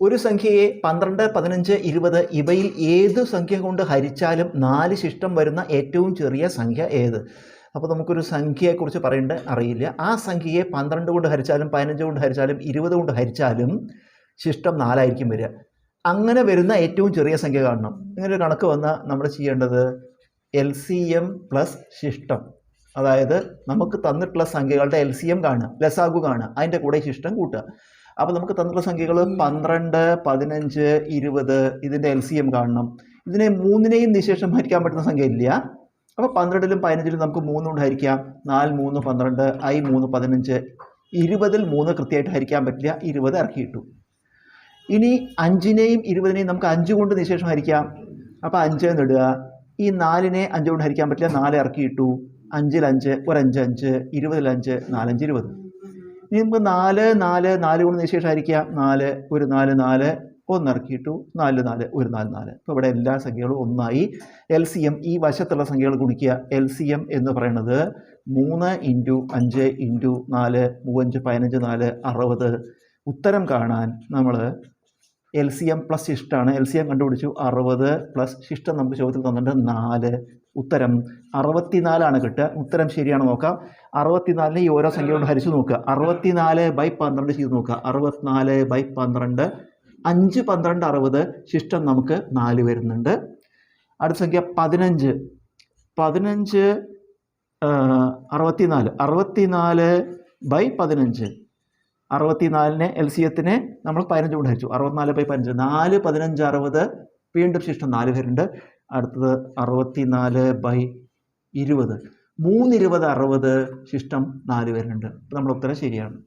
ഒരു സംഖ്യയെ പന്ത്രണ്ട് പതിനഞ്ച് ഇരുപത് ഇവയിൽ ഏത് സംഖ്യ കൊണ്ട് ഹരിച്ചാലും നാല് ശിഷ്ടം വരുന്ന ഏറ്റവും ചെറിയ സംഖ്യ ഏത്? അപ്പോൾ നമുക്കൊരു സംഖ്യയെക്കുറിച്ച് പറയേണ്ട അറിയില്ല. ആ സംഖ്യയെ പന്ത്രണ്ട് കൊണ്ട് ഹരിച്ചാലും പതിനഞ്ച് കൊണ്ട് ഹരിച്ചാലും ഇരുപത് കൊണ്ട് ഹരിച്ചാലും ശിഷ്ടം നാലായിരിക്കും വരിക. അങ്ങനെ വരുന്ന ഏറ്റവും ചെറിയ സംഖ്യ കാണണം. ഇങ്ങനെ ഒരു കണക്ക് വന്നാൽ നമ്മൾ ചെയ്യേണ്ടത് എൽ സി എം പ്ലസ് ശിഷ്ടം. അതായത് നമുക്ക് തന്നിട്ടുള്ള സംഖ്യകളുടെ എൽ സി എം കാണുക ലസാഗു കാണുക. അതിന്റെ കൂടെ ശിഷ്ടം കൂട്ടുക. അപ്പോൾ നമുക്ക് തന്നിട്ടുള്ള സംഖ്യകൾ പന്ത്രണ്ട് പതിനഞ്ച് ഇരുപത് ഇതിന്റെ എൽ സി എം കാണണം. ഇതിനെ മൂന്നിനെയും നിശേഷം ഹരിക്കാൻ പറ്റുന്ന സംഖ്യ ഇല്ല. അപ്പോൾ പന്ത്രണ്ടിലും പതിനഞ്ചിലും നമുക്ക് മൂന്നുകൊണ്ട് ഹരിക്കാം നാല് മൂന്ന് പന്ത്രണ്ട് ഐ മൂന്ന് പതിനഞ്ച്. ഇരുപതിൽ മൂന്ന് കൃത്യമായിട്ട് ഹരിക്കാൻ പറ്റില്ല. ഇരുപത് ഇറക്കിയിട്ടു ഇനി അഞ്ചിനെയും ഇരുപതിനെയും നമുക്ക് അഞ്ച് കൊണ്ട് നിശേഷം ഹരിക്കാം അപ്പോൾ അഞ്ച് എന്നിടുക. ഈ നാലിനെ അഞ്ച് കൊണ്ട് ഹരിക്കാൻ പറ്റില്ല. നാല് ഇറക്കിയിട്ടു അഞ്ചിൽ അഞ്ച് ഒരു അഞ്ച് അഞ്ച് ഇരുപതിൽ അഞ്ച് നാലഞ്ച് ഇരുപത്. ഇനി നമുക്ക് നാല് നാല് നാല് കൊണ്ട് നിശേഷം ഹരിക്കാം നാല് ഒരു നാല് നാല്. ഒന്ന് ഇറക്കിയിട്ടു. നാല് നാല് ഒരു നാല് നാല്. ഇപ്പോൾ ഇവിടെ എല്ലാ സംഖ്യകളും ഒന്നായി. എൽ സി എം ഈ വശത്തുള്ള സംഖ്യകൾ ഗുണിക്കുക. എൽ സി എം എന്ന് പറയുന്നത് മൂന്ന് ഇന്റു അഞ്ച് ഇന്റു നാല് മൂവഞ്ച് പതിനഞ്ച് നാല് അറുപത്. ഉത്തരം കാണാൻ നമ്മൾ എൽ സി എം പ്ലസ് ശിഷ്ടമാണ് എൽ സി എം കണ്ടുപിടിച്ചു. അറുപത് പ്ലസ് ശിഷ്ടം നമുക്ക് ചോദ്യത്തിൽ തന്നിട്ടുണ്ട്. നാല്. ഉത്തരം അറുപത്തിനാലാണ് കിട്ടുക. ഉത്തരം ശരിയാണ് നോക്കാം. അറുപത്തിനാലിനെ ഈ ഓരോ സംഖ്യ കൊണ്ട് ഹരിച്ചു നോക്കുക. അറുപത്തിനാല് ബൈ പന്ത്രണ്ട് ചെയ്ത് നോക്കുക. അറുപത്തിനാല് ബൈ പന്ത്രണ്ട്. അഞ്ച് പന്ത്രണ്ട് അറുപത്. ശിഷ്ടം നമുക്ക് നാല് വരുന്നുണ്ട്. അടുത്ത സംഖ്യ പതിനഞ്ച്. പതിനഞ്ച് അറുപത്തിനാല്. അറുപത്തിനാല് ബൈ പതിനഞ്ച്. അറുപത്തിനാലിനെ എൽ സി എത്തിനെ നമ്മൾ പതിനഞ്ച് കൊണ്ട് ഹരിച്ചു. അറുപത്തിനാല് ബൈ പതിനഞ്ച്. നാല് പതിനഞ്ച് അറുപത്. വീണ്ടും ശിഷ്ടം നാല് പേരുണ്ട്. അടുത്തത് അറുപത്തിനാല് ബൈ ഇരുപത്. മൂന്ന് ഇരുപത് അറുപത് ശിഷ്ടം നാല് പേരുണ്ട്. നമ്മൾ ഉത്തരം ശരിയാണ്.